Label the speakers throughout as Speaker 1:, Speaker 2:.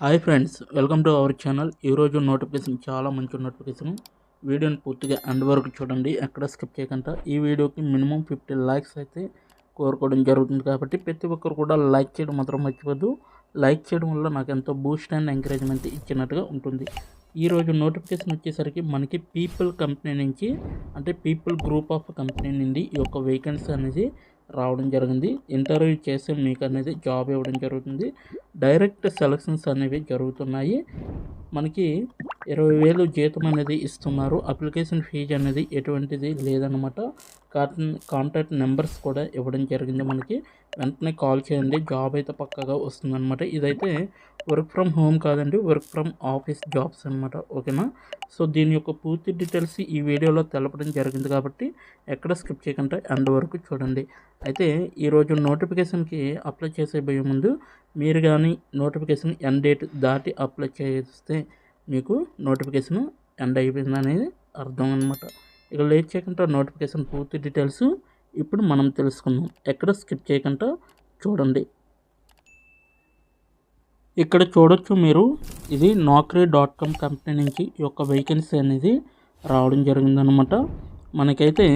Speaker 1: Hi friends welcome to our channel ఈరోజు notification చాలా మంచి నోటిఫికేషన్ వీడియోని పూర్తిగా ఎండ్ వరకు చూడండి ఎక్కడ స్కిప్ చేయకుండా. ఈ వీడియోకి మినిమం ఫిఫ్టీ లైక్స్ అయితే కోరుకోవడం జరుగుతుంది కాబట్టి ప్రతి ఒక్కరు కూడా లైక్ చేయడం మాత్రం మర్చిపోద్దు. లైక్ చేయడం వల్ల నాకు ఎంతో బూస్ట్ అండ్ ఎంకరేజ్మెంట్ ఇచ్చినట్టుగా ఉంటుంది. ఈరోజు నోటిఫికేషన్ వచ్చేసరికి మనకి పీపుల్ కంపెనీ నుంచి అంటే పీపుల్ గ్రూప్ ఆఫ్ కంపెనీ నుండి ఈ యొక్క వేకెన్సీ అనేది రావడం జరిగింది. ఇంటర్వ్యూ చేసి మీకు అనేది జాబ్ ఇవ్వడం జరుగుతుంది. డైరెక్ట్ సెలక్షన్స్ అనేవి జరుగుతున్నాయి. మనకి ఇరవై వేలు జీతం అనేది ఇస్తున్నారు. అప్లికేషన్ ఫీజు అనేది ఎటువంటిది లేదనమాట కాంటాక్ట్ నెంబర్స్ కూడా ఇవ్వడం జరిగింది మనకి. వెంటనే కాల్ చేయండి. జాబ్ అయితే పక్కగా వస్తుందన్నమాట. ఇదైతే వర్క్ ఫ్రమ్ హోమ్ కాదండి వర్క్ ఫ్రమ్ ఆఫీస్ జాబ్స్ అనమాట ఓకేనా? సో దీని యొక్క పూర్తి డీటెయిల్స్ ఈ వీడియోలో తెలపడం జరిగింది కాబట్టి ఎక్కడ స్కిప్ చేయకుండా ఎండ్ వరకు చూడండి. అయితే ఈరోజు నోటిఫికేషన్కి అప్లై చేసే భయం ముందు మీరు కానీ నోటిఫికేషన్ ఎండ్ డేట్ దాటి అప్లై చేస్తే మీకు నోటిఫికేషన్ ఎండ్ అయిపోయిందనేది అర్థం అనమాట ఇక లేట్ చేయకుండా నోటిఫికేషన్ పూర్తి డీటెయిల్స్ ఇప్పుడు మనం తెలుసుకుందాం. ఎక్కడ స్కిప్ చేయకుండా చూడండి. ఇక్కడ చూడొచ్చు మీరు ఇది నౌకరీ డాట్ కామ్ కంపెనీ నుంచి ఈ యొక్క వేకెన్సీ అనేది రావడం జరిగిందనమాట. మనకైతే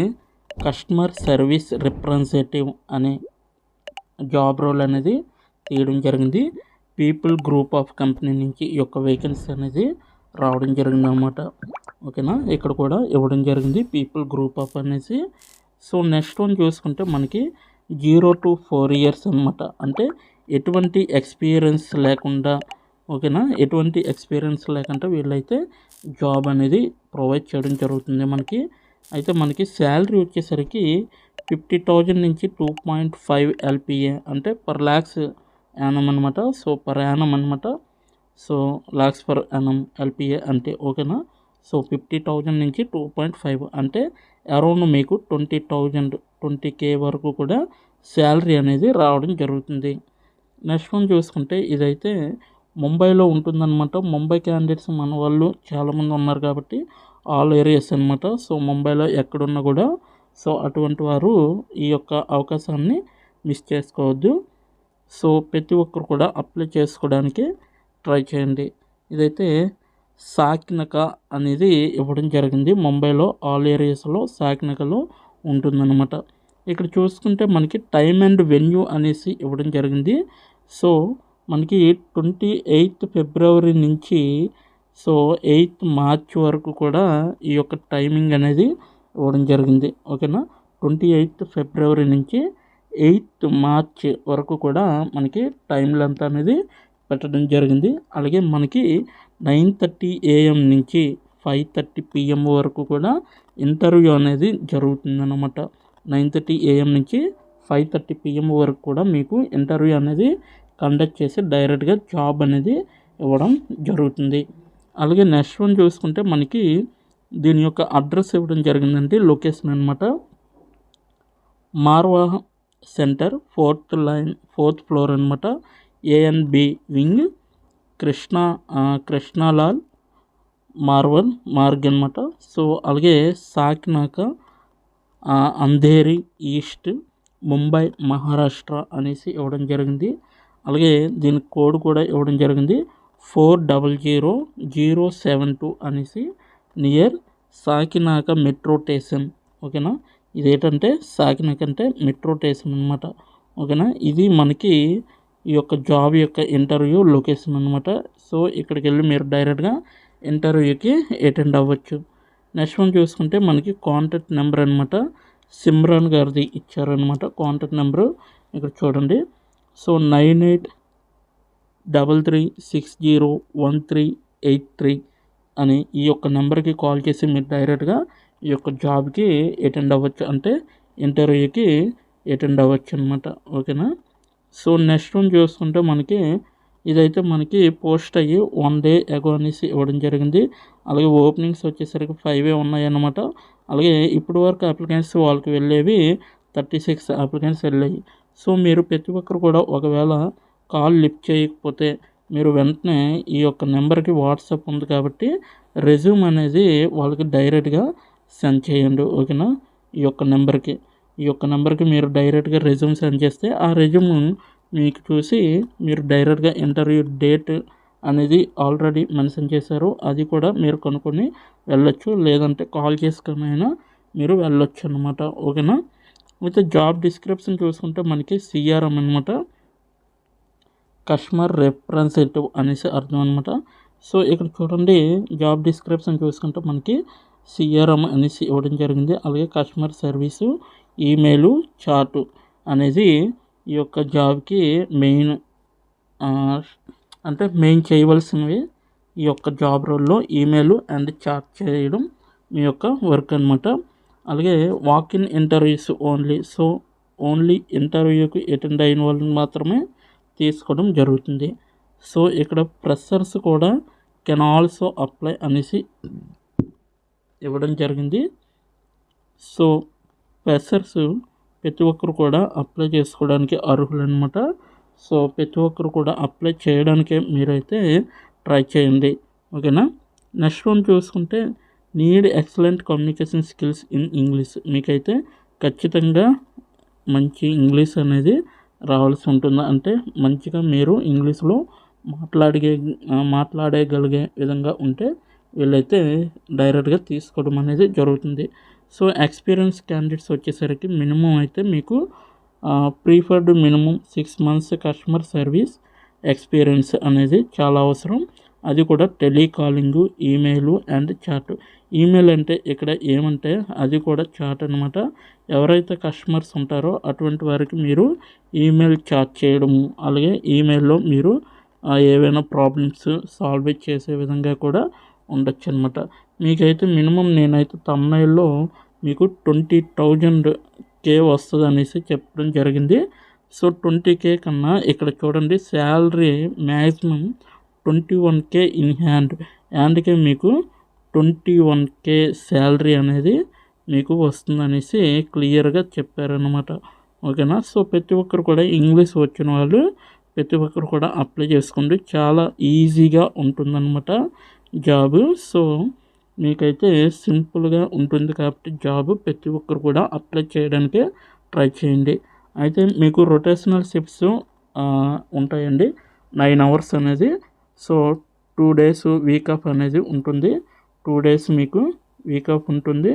Speaker 1: కస్టమర్ సర్వీస్ రిప్రజెంటేటివ్ అనే జాబ్ రోల్ అనేది తీయడం జరిగింది. పీపుల్ గ్రూప్ ఆఫ్ కంపెనీ నుంచి ఈ యొక్క వేకెన్సీ అనేది రావడం జరిగింది అనమాట ఓకేనా? ఇక్కడ కూడా ఇవ్వడం జరిగింది పీపుల్ గ్రూప్ ఆఫ్ అనేసి. సో నెక్స్ట్ వన్ చూసుకుంటే మనకి జీరో టు ఫోర్ ఇయర్స్ అనమాట అంటే ఎటువంటి ఎక్స్పీరియన్స్ లేకుండా ఓకేనా ఎటువంటి ఎక్స్పీరియన్స్ లేకుండా వీళ్ళైతే జాబ్ అనేది ప్రొవైడ్ చేయడం జరుగుతుంది మనకి. అయితే మనకి శాలరీ వచ్చేసరికి ఫిఫ్టీ థౌజండ్ నుంచి టూ పాయింట్ ఫైవ్ ఎల్పిఏ అంటే పర్ ల్యాక్స్ యానం అనమాట సో పర్ యానం అనమాట so lakhs per annum LPA అంటే ఓకేనా సో ఫిఫ్టీ థౌజండ్ నుంచి టూ పాయింట్ ఫైవ్ అంటే అరౌండ్ మీకు ట్వంటీ థౌజండ్ ట్వంటీ కే వరకు కూడా శాలరీ అనేది రావడం జరుగుతుంది. నెక్స్ట్ వన్ చూసుకుంటే ఇదైతే ముంబైలో ఉంటుందన్నమాట. ముంబై క్యాండిడేట్స్ మన వాళ్ళు చాలామంది ఉన్నారు కాబట్టి ఆల్ ఏరియాస్ అనమాట సో ముంబైలో ఎక్కడున్నా కూడా సో అటువంటి వారు ఈ యొక్క అవకాశాన్ని మిస్ చేసుకోవద్దు. సో ప్రతి ఒక్కరు కూడా అప్లై చేసుకోవడానికి ట్రై చేయండి. ఇదైతే సాకినక అనేది ఇవ్వడం జరిగింది. ముంబైలో ఆల్ ఏరియాస్లో సాకినకలో ఉంటుందన్నమాట. ఇక్కడ చూసుకుంటే మనకి టైమ్ అండ్ వెన్యూ అనేసి ఇవ్వడం జరిగింది. సో మనకి ట్వంటీ ఎయిత్ ఫిబ్రవరి నుంచి సో ఎయిత్ మార్చ్ వరకు కూడా ఈ యొక్క టైమింగ్ అనేది ఇవ్వడం జరిగింది. ఓకేనా? ట్వంటీ ఎయిత్ ఫిబ్రవరి నుంచి ఎయిత్ మార్చ్ వరకు కూడా మనకి టైం లెంత్ అనేది పెట్టడం జరిగింది. అలాగే మనకి నైన్ థర్టీ ఏఎం నుంచి ఫైవ్ థర్టీ పిఎం వరకు కూడా ఇంటర్వ్యూ అనేది జరుగుతుందన్నమాట. నైన్ థర్టీ ఏఎం నుంచి ఫైవ్ థర్టీ పిఎం వరకు కూడా మీకు ఇంటర్వ్యూ అనేది కండక్ట్ చేసి డైరెక్ట్గా జాబ్ అనేది ఇవ్వడం జరుగుతుంది. అలాగే నెక్స్ట్ వన్ చూసుకుంటే మనకి దీని యొక్క అడ్రస్ ఇవ్వడం జరిగిందంటే లొకేషన్ అనమాట Marwah centre fourth line fourth floor అనమాట ఏఎన్బి వింగ్ కృష్ణ కృష్ణలాల్ మార్వల్ మార్గ్ అనమాట సో అలాగే సాకినాక అంధేరి ఈస్ట్ ముంబై మహారాష్ట్ర అనేసి ఇవ్వడం జరిగింది. అలాగే దీని కోడ్ కూడా ఇవ్వడం జరిగింది. Four double zero zero seven two అనేసి నియర్ సాకినాక మెట్రో స్టేషన్ ఓకేనా? ఇదేంటంటే సాకినాక అంటే మెట్రో స్టేషన్ అనమాట ఓకేనా? ఇది మనకి ఈ యొక్క జాబ్ యొక్క ఇంటర్వ్యూ లొకేషన్ అనమాట సో ఇక్కడికి వెళ్ళి మీరు డైరెక్ట్గా ఇంటర్వ్యూకి అటెండ్ అవ్వచ్చు. నెక్స్ట్ వన్ చూసుకుంటే మనకి కాంటాక్ట్ నెంబర్ అనమాట సిమ్రాన్ గారిది ఇచ్చారనమాట కాంటాక్ట్ నెంబరు ఇక్కడ చూడండి. So nine eight double three six zero one three eight three అని ఈ యొక్క నెంబర్కి కాల్ చేసి మీరు డైరెక్ట్గా ఈ యొక్క జాబ్కి అటెండ్ అవ్వచ్చు. అంటే ఇంటర్వ్యూకి అటెండ్ అవ్వచ్చు అనమాట ఓకేనా? సో నెక్స్ట్ వన్ చూసుకుంటే మనకి ఇదైతే మనకి పోస్ట్ అయ్యి వన్ డే ఎగో అనేసి ఇవ్వడం జరిగింది. అలాగే ఓపెనింగ్స్ వచ్చేసరికి ఫైవే ఉన్నాయన్నమాట అలాగే ఇప్పటి వరకు అప్లికెంట్స్ వాళ్ళకి వెళ్ళేవి థర్టీ సిక్స్ అప్లికెంట్స్ వెళ్ళాయి. సో మీరు ప్రతి ఒక్కరు కూడా ఒకవేళ కాల్ లిఫ్ట్ చేయకపోతే మీరు వెంటనే ఈ యొక్క నెంబర్కి వాట్సాప్ ఉంది కాబట్టి రెజ్యూమ్ అనేది వాళ్ళకి డైరెక్ట్గా సెండ్ చేయండి ఓకేనా? ఈ యొక్క నెంబర్కి. ఈ యొక్క నెంబర్కి మీరు డైరెక్ట్గా రెజ్యూమ్ సెండ్ చేస్తే ఆ రెజ్యూమ్ మీకు చూసి మీరు డైరెక్ట్గా ఇంటర్వ్యూ డేట్ అనేది ఆల్రెడీ మెన్షన్ చేశారు. అది కూడా మీరు కనుక్కొని వెళ్ళొచ్చు. లేదంటే కాల్ చేసుకునైనా మీరు వెళ్ళొచ్చు అనమాట ఓకేనా? అయితే జాబ్ డిస్క్రిప్షన్ చూసుకుంటే మనకి సిఆర్ఎం అనమాట కస్టమర్ రిప్రజెంటేటివ్ అనేసి అర్థం అనమాట సో ఇక్కడ చూడండి జాబ్ డిస్క్రిప్షన్ చూసుకుంటే మనకి సిఆర్ఎం అనేసి ఇవ్వడం జరిగింది. అలాగే కస్టమర్ సర్వీసు ఈమెయిల్ చాటు అనేది ఈ యొక్క జాబ్కి మెయిన్ అంటే మెయిన్ చేయవలసినవి ఈ యొక్క జాబ్ రోల్లో ఈమెయిల్ అండ్ చాట్ చేయడం మీ యొక్క వర్క్ అనమాట అలాగే walk in interviews only so only ఇంటర్వ్యూకి అటెండ్ అయిన వాళ్ళని మాత్రమే తీసుకోవడం జరుగుతుంది. సో ఇక్కడ ప్రెషర్స్ కూడా కెన్ ఆల్సో అప్లై అనేసి ఇవ్వడం జరిగింది. సో ప్రెషర్స్ ప్రతి ఒక్కరు కూడా అప్లై చేసుకోవడానికి అర్హులు అనమాట సో ప్రతి ఒక్కరు కూడా అప్లై చేయడానికే మీరైతే ట్రై చేయండి. ఓకేనా నెక్స్ట్ వన్ చూసుకుంటే need excellent communication skills in English. మీకైతే ఖచ్చితంగా మంచి ఇంగ్లీష్ అనేది రావాల్సి ఉంటుంది? అంటే మంచిగా మీరు ఇంగ్లీష్లో మాట్లాడే మాట్లాడగలిగే విధంగా ఉంటే వీళ్ళైతే డైరెక్ట్గా తీసుకోవడం అనేది జరుగుతుంది. సో ఎక్స్పీరియన్స్ క్యాండిడేట్స్ వచ్చేసరికి మినిమం అయితే మీకు preferred minimum six months customer service experience అనేది చాలా అవసరం. అది కూడా telecalling email and chat. Email అంటే ఇక్కడ ఏమంటే అది కూడా చాట్ అనమాట ఎవరైతే కస్టమర్స్ ఉంటారో అటువంటి వారికి మీరు ఈమెయిల్ చాట్ చేయడము అలాగే ఈమెయిల్లో మీరు ఏవైనా ప్రాబ్లమ్స్ సాల్వ్ చేసే విధంగా కూడా ఉండొచ్చు అనమాట మీకైతే మినిమం నేనైతే తమ్మైల్లో మీకు ట్వంటీ థౌజండ్ కే వస్తుంది అనేసి చెప్పడం జరిగింది. సో ట్వంటీ కే కన్నా ఇక్కడ చూడండి salary maximum twenty one K in hand. హ్యాండ్కే మీకు ట్వంటీ వన్ కే శాలరీ అనేది మీకు వస్తుందనేసి క్లియర్గా చెప్పారనమాట ఓకేనా? సో ప్రతి ఒక్కరు కూడా ఇంగ్లీష్ వచ్చిన వాళ్ళు ప్రతి ఒక్కరు కూడా అప్లై చేసుకోండి. చాలా ఈజీగా ఉంటుందన్నమాట జాబ్. సో మీకైతే సింపుల్గా ఉంటుంది కాబట్టి జాబ్ ప్రతి ఒక్కరు కూడా అప్లై చేయడానికి ట్రై చేయండి. అయితే మీకు రొటేషనల్ షిఫ్ట్స్ ఉంటాయండి. నైన్ అవర్స్ అనేది. So two days week off అనేది ఉంటుంది. టూ డేస్ మీకు వీక్ ఆఫ్ ఉంటుంది.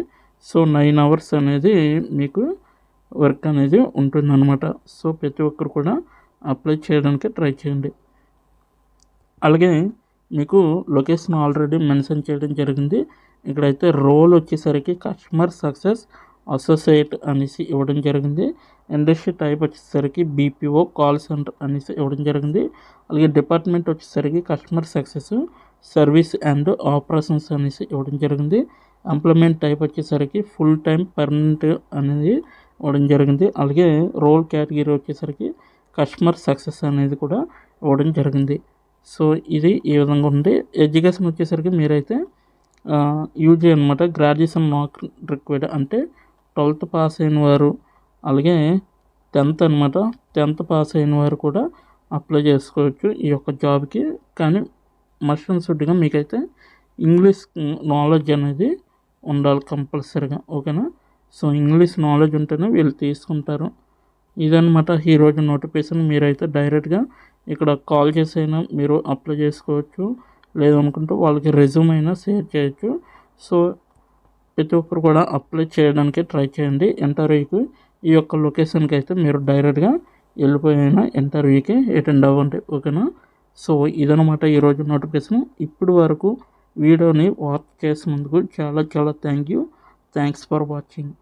Speaker 1: సో నైన్ అవర్స్ అనేది మీకు వర్క్ అనేది ఉంటుందన్నమాట. సో ప్రతి ఒక్కరు కూడా అప్లై చేయడానికి ట్రై చేయండి. అలాగే మీకు లొకేషన్ ఆల్రెడీ మెన్షన్ చేయడం జరిగింది. ఇక్కడైతే రోల్ వచ్చేసరికి కస్టమర్ సక్సెస్ అసోసియేట్ అనేసి ఇవ్వడం జరిగింది. ఇండస్ట్రీ టైప్ వచ్చేసరికి బీపీఓ కాల్ సెంటర్ అనేసి ఇవ్వడం జరిగింది. అలాగే డిపార్ట్మెంట్ వచ్చేసరికి customer success service and operations అనేసి ఇవ్వడం జరిగింది. ఎంప్లాయ్మెంట్ టైప్ వచ్చేసరికి ఫుల్ టైం పర్మనెంట్ అనేది ఇవ్వడం జరిగింది. అలాగే రోల్ కేటగిరీ వచ్చేసరికి కస్టమర్ సక్సెస్ అనేది కూడా ఇవ్వడం జరిగింది. సో ఇది ఈ విధంగా ఉంది. ఎడ్యుకేషన్ వచ్చేసరికి మీరైతే యూజీ అనమాట గ్రాడ్యుయేషన్ మార్క్ రిక్వైర్డ్ అంటే ట్వెల్త్ పాస్ అయిన వారు అలాగే టెన్త్ అనమాట టెన్త్ పాస్ అయిన వారు కూడా అప్లై చేసుకోవచ్చు ఈ యొక్క జాబ్కి. కానీ మస్ట్ అండ్ మీకైతే ఇంగ్లీష్ నాలెడ్జ్ అనేది ఉండాలి కంపల్సరీగా ఓకేనా? సో ఇంగ్లీష్ నాలెడ్జ్ ఉంటేనే వీళ్ళు తీసుకుంటారు. ఇదనమాట ఈరోజు నోటిఫికేషన్. మీరైతే డైరెక్ట్గా ఇక్కడ కాల్ చేసైనా మీరు అప్లై చేసుకోవచ్చు. లేదనుకుంటే వాళ్ళకి రెజ్యూమ్ అయినా షేర్ చేయొచ్చు. సో ప్రతి ఒక్కరు కూడా అప్లై చేయడానికి ట్రై చేయండి. ఇంటర్వ్యూకి e ఈ యొక్క లొకేషన్కి అయితే మీరు డైరెక్ట్గా వెళ్ళిపోయిన ఇంటర్వ్యూకి e అటెండ్ అవ్వండి ఓకేనా? సో ఇదనమాట ఈరోజు నోటిఫికేషన్. ఇప్పుడు వరకు వీడియోని వాచ్ చేసినందుకు చాలా చాలా thank you. Thanks for watching.